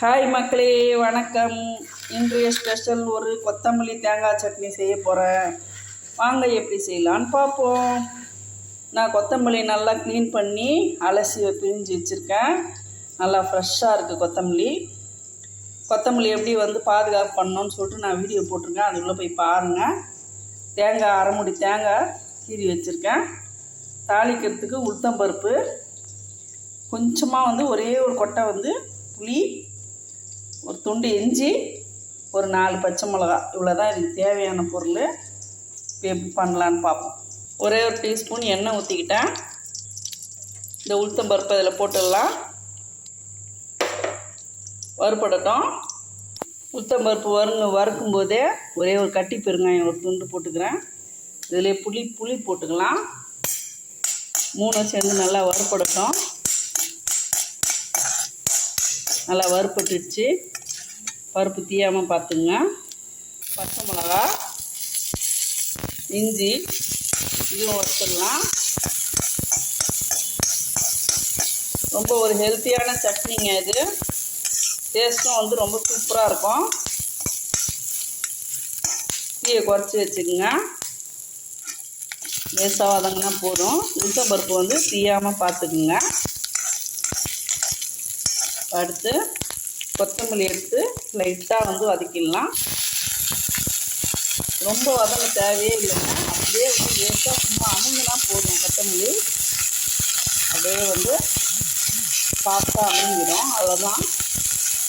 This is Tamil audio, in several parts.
ஹாய் மக்களே வணக்கம். இன்றைய ஸ்பெஷல் ஒரு கொத்தமல்லி தேங்காய் சட்னி செய்ய போகிறேன் வாங்க எப்படி செய்யலான்னு பார்ப்போம். நான் கொத்தமல்லி நல்லா க்ளீன் பண்ணி அலசி பிழிஞ்சு வச்சுருக்கேன். நல்லா ஃப்ரெஷ்ஷாக இருக்குது கொத்தமல்லி. கொத்தமல்லி எப்படி வந்து பாதுகாப்பு பண்ணோன்னு சொல்லிட்டு நான் வீடியோ போட்டிருக்கேன். அதுக்குள்ளே போய் பாருங்கள் தேங்காய் அரைமுடி தேங்காய் கீறி வச்சுருக்கேன். தாளிக்கிறதுக்கு உளுத்தம்பருப்பு கொஞ்சமாக வந்து ஒரே ஒரு கொட்டை வந்து புளி ஒரு துண்டு இஞ்சி ஒரு நாலு பச்சை மிளகா இவ்வளோ தான் இதுக்கு தேவையான பொருள். எப்படி பண்ணலான்னு பார்ப்போம். ஒரே ஒரு டீஸ்பூன் எண்ணெய் ஊற்றிக்கிட்டேன் இந்த உளுத்தம்பருப்பு இதில் போட்டுடலாம். வறுபடட்டும். உளுத்தம்பருப்பு வறுங்க வறுக்கும் போதே ஒரே ஒரு கட்டி பெருங்காயம் ஒரு துண்டு போட்டுக்கிறேன். இதிலே புளி புளி போட்டுக்கலாம். மூணும் சேர்ந்து நல்லா வறுபடட்டும். நல்லா வறுப்பட்டுச்சு பருப்பு தீயாமல் பார்த்துங்க. பச்சை மிளகா இஞ்சி இதுவும் வறுத்துடலாம். ரொம்ப ஒரு ஹெல்த்தியான சட்னிங்க இது. டேஸ்ட்டும் வந்து ரொம்ப சூப்பராக இருக்கும். தீயை குறைச்சி வச்சுக்கோங்க. லேசாக வதங்கினா போதும். உளுத்தம் பருப்பு வந்து தீயாமல் பார்த்துக்குங்க. அடுத்து கொத்தமல்லி எடுத்து லைட்டாக வந்து வதக்கிடலாம். ரொம்ப வதங்க தேவையே இல்லைங்க. அப்படியே வந்து லேசாக சும்மா அமுங்கினா போதும் கொத்தமல்லி. அப்படியே வந்து சாஃப்டாக அமுங்கிடும். அவ்வளோதான்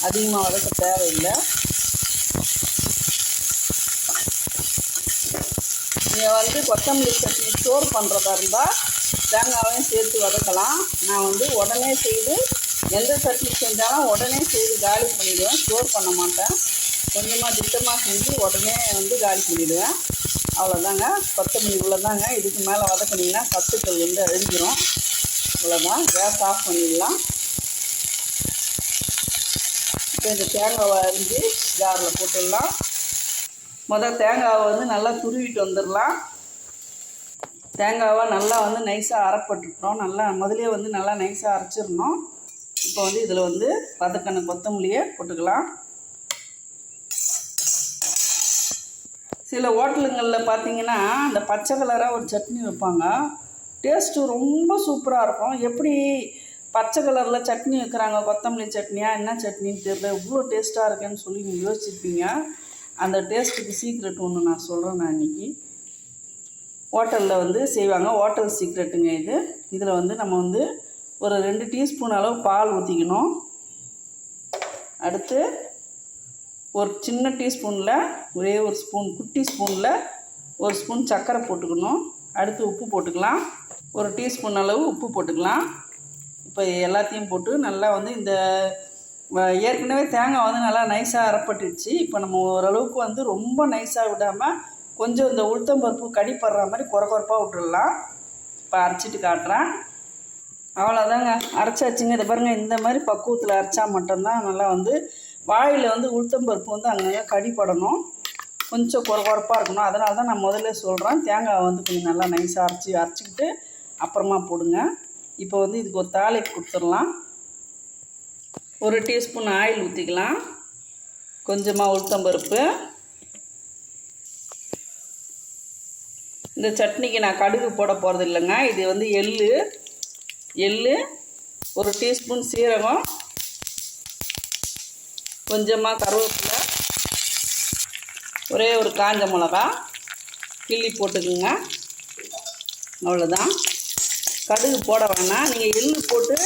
அதிகமாக வதக்க தேவையில்லை. நீங்கள் வந்து கொத்தமல்லி சட்னி ஸ்டோர் பண்ணுறதா இருந்தால் தேங்காயும் சேர்த்து வதக்கலாம். நான் வந்து உடனே செய்து எந்த சட்னி செஞ்சாலும் உடனே செய்து காலி பண்ணிவிடுவேன் ஸ்டோர் பண்ண மாட்டேன். கொஞ்சமாக திட்டமாக செஞ்சு உடனே வந்து காலி பண்ணிவிடுவேன் அவ்வளோதாங்க கொத்தமல்லி இவ்வளோதாங்க இதுக்கு மேலே வதக்குனிங்கன்னா சத்துக்கள் வந்து அழிஞ்சிரும். இவ்வளோதான் கேஸ் ஆஃப் பண்ணிடலாம். இப்போ இந்த தேங்காவை அரிஞ்சு ஜாரில் போட்டுடலாம். முதல் தேங்காவை வந்து நல்லா துருவிட்டு வந்துடலாம். தேங்காவை நல்லா வந்து நைஸாக அரைப்பட்டுட்டோம். நல்லா முதலே வந்து நல்லா நைஸாக அரைச்சிடணும். இப்போ வந்து இதில் வந்து வதக்கன கொத்தமல்லியை போட்டுக்கலாம். சில ஹோட்டலுங்களில் பார்த்தீங்கன்னா அந்த பச்சை கலராக ஒரு சட்னி வைப்பாங்க. டேஸ்ட்டு ரொம்ப சூப்பராக இருக்கும். எப்படி பச்சை கலரில் சட்னி வைக்கிறாங்க கொத்தமல்லி சட்னியாக என்ன சட்னின்னு தெரியல. இவ்வளோ டேஸ்ட்டாக இருக்குன்னு சொல்லி நீங்கள் யோசிச்சுருப்பீங்க. அந்த டேஸ்ட்டுக்கு சீக்ரெட் ஒன்று நான் சொல்கிறேன் நான் இன்றைக்கி ஹோட்டலில் வந்து செய்வாங்க. ஹோட்டல் சீக்ரெட்டுங்க இது. இதில் வந்து நம்ம வந்து ஒரு ரெண்டு டீஸ்பூன் அளவு பால் ஊற்றிக்கணும் அடுத்து ஒரு சின்ன டீஸ்பூனில் ஒரே ஒரு ஸ்பூன் குட்டி ஸ்பூனில் ஒரு ஸ்பூன் சர்க்கரை போட்டுக்கணும். அடுத்து உப்பு போட்டுக்கலாம். ஒரு டீஸ்பூன் அளவு உப்பு போட்டுக்கலாம். இப்போ எல்லாத்தையும் போட்டு நல்லா வந்து இந்த வ- ஏற்கனவே தேங்காய் வந்து நல்லா நைஸாக அரைப்பட்டுடுச்சு. இப்போ நம்ம ஓரளவுக்கு வந்து ரொம்ப நைஸாக விடாமல் கொஞ்சம் இந்த உளுத்தம்பருப்பு கடிப்படுற மாதிரி குறை குறைப்பாக விட்டுடலாம் இப்போ அரைச்சிட்டு காட்டுறேன். அவ்வளோதாங்க அரைச்சாச்சுங்க. இதை பாருங்கள் இந்த மாதிரி பக்குவத்தில் அரைச்சா மட்டும்தான் நல்லா வந்து வாயில் வந்து உளுத்தம்பருப்பு வந்து அங்கங்கே கடிப்படணும் கொஞ்சம் குறை குறைப்பாக இருக்கணும். அதனால தான் நான் முதல்ல சொல்கிறேன் தேங்காய் வந்து கொஞ்சம் நல்லா நைஸாக அரைச்சி அரைச்சிக்கிட்டு அப்புறமா போடுங்க. இப்போ வந்து இதுக்கு ஒரு தாளிப்பு கொடுத்துடலாம். ஒரு டீஸ்பூன் ஆயில் ஊற்றிக்கலாம் கொஞ்சமாக உளுத்தம்பருப்பு இந்த சட்னிக்கு நான் கடுகு போட போகிறது இல்லைங்க. இது வந்து எள்ளு எள்ளு ஒரு டீஸ்பூன் சீரகம் கொஞ்சமாக கருவேப்பிலை ஒரே ஒரு காஞ்ச மிளகா கிள்ளி போட்டுக்குங்க. அவ்வளோதான் கடுகு போட வேணாம். நீங்கள் எள்ளு போட்டு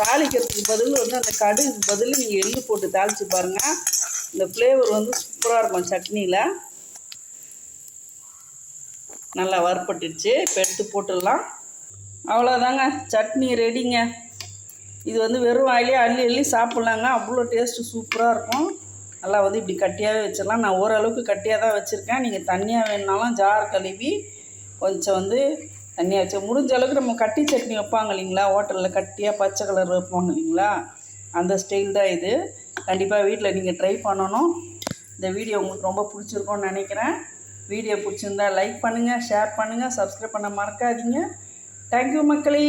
தாளிக்கிறதுக்கு பதில் வந்து அந்த கடுகுக்கு பதில் நீங்கள் எள்ளு போட்டு தாளித்து பாருங்கள் இந்த ஃப்ளேவர் வந்து சூப்பராக இருக்கும் சட்னியில். நல்லா வறுப்பட்டுடுச்சு இப்போ எடுத்து போட்டுடலாம். அவ்வளோதாங்க சட்னி ரெடிங்க இது வந்து வெறும் வாயிலே அள்ளி அள்ளி சாப்பிட்லாங்க. அவ்வளோ டேஸ்ட்டு சூப்பராக இருக்கும். நல்லா வந்து இப்படி கட்டியாகவே வச்சிடலாம். நான் ஓரளவுக்கு கட்டியாக தான் வச்சுருக்கேன். நீங்கள் தண்ணியாக வேணுனாலும் ஜார் கழுவி கொஞ்சம் வந்து தண்ணியாக வச்சு முடிஞ்ச அளவுக்கு நம்ம கட்டி சட்னி வைப்பாங்க இல்லைங்களா? ஹோட்டலில் கட்டியாக பச்சை கலர் வைப்பாங்க இல்லைங்களா? அந்த ஸ்டைல் தான் இது. கண்டிப்பாக வீட்டில் நீங்கள் ட்ரை பண்ணணும். இந்த வீடியோ உங்களுக்கு ரொம்ப பிடிச்சிருக்கோன்னு நினைக்கிறேன். வீடியோ பிடிச்சிருந்தா லைக் பண்ணுங்கள் ஷேர் பண்ணுங்கள் சப்ஸ்கிரைப் பண்ண மறக்காதீங்க. தேங்க்யூ மக்களே.